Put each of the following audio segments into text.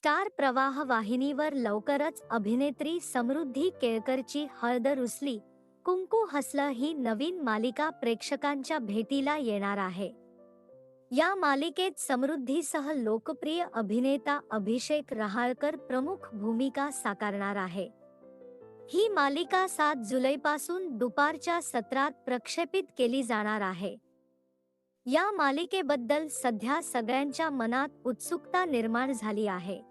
Star प्रवाह वाहिनीवर लवकरच अभिनेत्री समृद्धी केळकरची हळद रुसली. कुंकू हसलं ही नवीन मालिका प्रेक्षकांच्या भेटीला येणार आहे. या मालिकेत समृद्धीसह लोकप्रिय अभिनेता अभिषेक रहाळकर प्रमुख भूमिका साकारणार आहे. ही मालिका सात जुलैपासून दुपारच्या सत्रात प्रक्षेपित केली जाणार आहे. या मालिकेबद्दल सध्या सगळ्यांच्या मनात उत्सुकता निर्माण झाली आहे.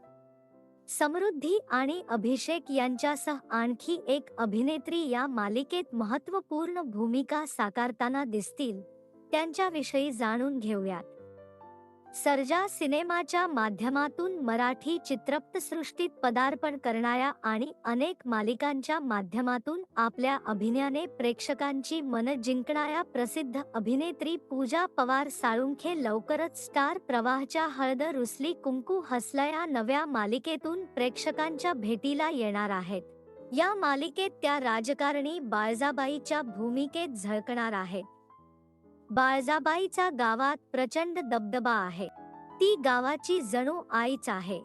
समृद्धी आणि अभिषेक यांच्यासह आणखी एक अभिनेत्री या मालिकेत महत्त्वपूर्ण भूमिका साकारताना दिसतील त्यांच्याविषयी जाणून घेऊयात. सर्जा सिनेमाच्या माध्यमातून मराठी चित्रपटसृष्टीत पदार्पण करणाऱ्या आणि अनेक मालिकांच्या माध्यमातून आपल्या अभिनयाने प्रेक्षकांची मन जिंकणाऱ्या प्रसिद्ध अभिनेत्री पूजा पवार साळुंखे लवकरच स्टार प्रवाहच्या हळद रुसली कुंकू हसला या नव्या मालिकेतून प्रेक्षकांच्या भेटीला येणार आहेत. या मालिकेत त्या राजकारणी बाळजाबाईच्या भूमिकेत झळकणार आहेत बाळजाबाईच्या गावात प्रचंड दबदबा आहे. ती गावाची जणू आईच आहे.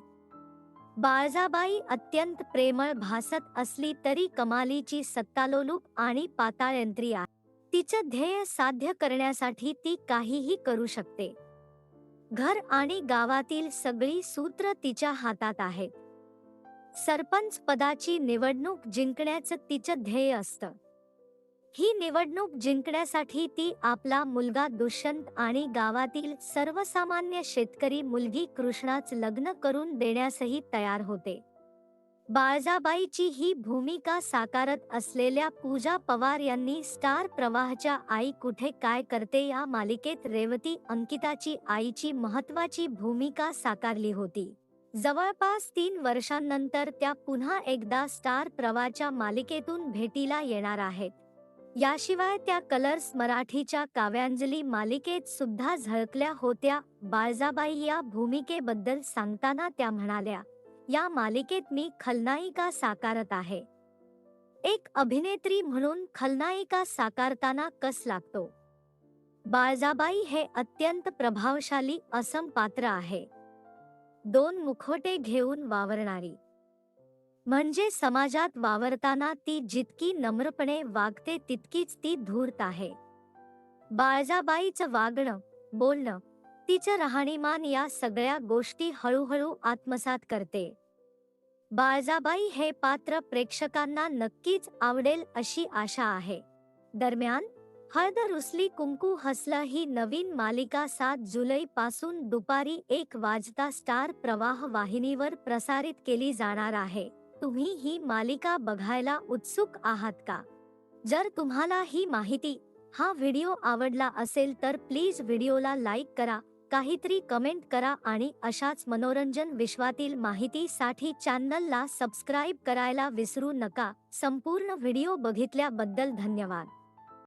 बाळजाबाई अत्यंत प्रेमळ भासत असली तरी कमालीची सत्तालोलूप आणि पाताळयंत्री आहे. तिचं ध्येय साध्य करण्यासाठी ती काहीही करू शकते. घर आणि गावातील सगळी सूत्र तिच्या हातात आहेत सरपंच पदाची निवडणूक जिंकण्याचं तिचं ध्येय असतं. ही निवडणूक जिंकण्यासाठी ती आपला मुलगा दुष्यंत आणि गावातील सर्वसामान्य शेतकरी मुलगी कृष्णाच लग्न करून देण्यासही तयार होते. बाळजाबाईची ही भूमिका साकारत असलेल्या पूजा पवार यांनी स्टार प्रवाहच्या आई कुठे काय करते या मालिकेत रेवती अंकिताची आईची महत्वाची भूमिका साकारली होती. जवळपास तीन वर्षांनंतर त्या पुन्हा एकदा स्टार प्रवाहाच्या मालिकेतून भेटीला येणार आहेत. याशिवाय त्या कलर्स मराठीच्या काव्यांजली मालिकेत सुद्धा झळकल्या होत्या. बाळजाबाई या भूमिकेबद्दल सांगताना त्या म्हणाल्या या मालिकेत मी खलनायिका साकारत आहे. एक अभिनेत्री म्हणून खलनायिका साकारताना कस लागतो? बाळजाबाई हे अत्यंत प्रभावशाली असम पात्र आहे. दोन मुखोटे घेऊन वावरणारी. म्हणजे समाजात वावरताना ती जितकी नम्रपणे वागते तितकीच ती धूर्त आहे. बाळजाबाईचं वागणं बोलणं तिचं राहणीमान या सगळ्या गोष्टी हळूहळू आत्मसात करते. बाळजाबाई हे पात्र प्रेक्षकांना नक्कीच आवडेल अशी आशा आहे. दरम्यान हळद रुसली कुंकू हसलं ही नवीन मालिका सात जुलै पासून दुपारी एक वाजता स्टार प्रवाह वाहिनीवर प्रसारित केली जाणार आहे. तुम्ही ही मालिका बघायला उत्सुक आहात का? जर तुम्हाला ही माहिती हा व्हिडिओ आवडला असेल तर प्लीज व्हिडिओला लाईक करा काहीतरी कमेंट करा आणि अशाच मनोरंजन विश्वातील माहितीसाठी चॅनलला सबस्क्राईब करायला विसरू नका. संपूर्ण व्हिडिओ बघितल्याबद्दल धन्यवाद.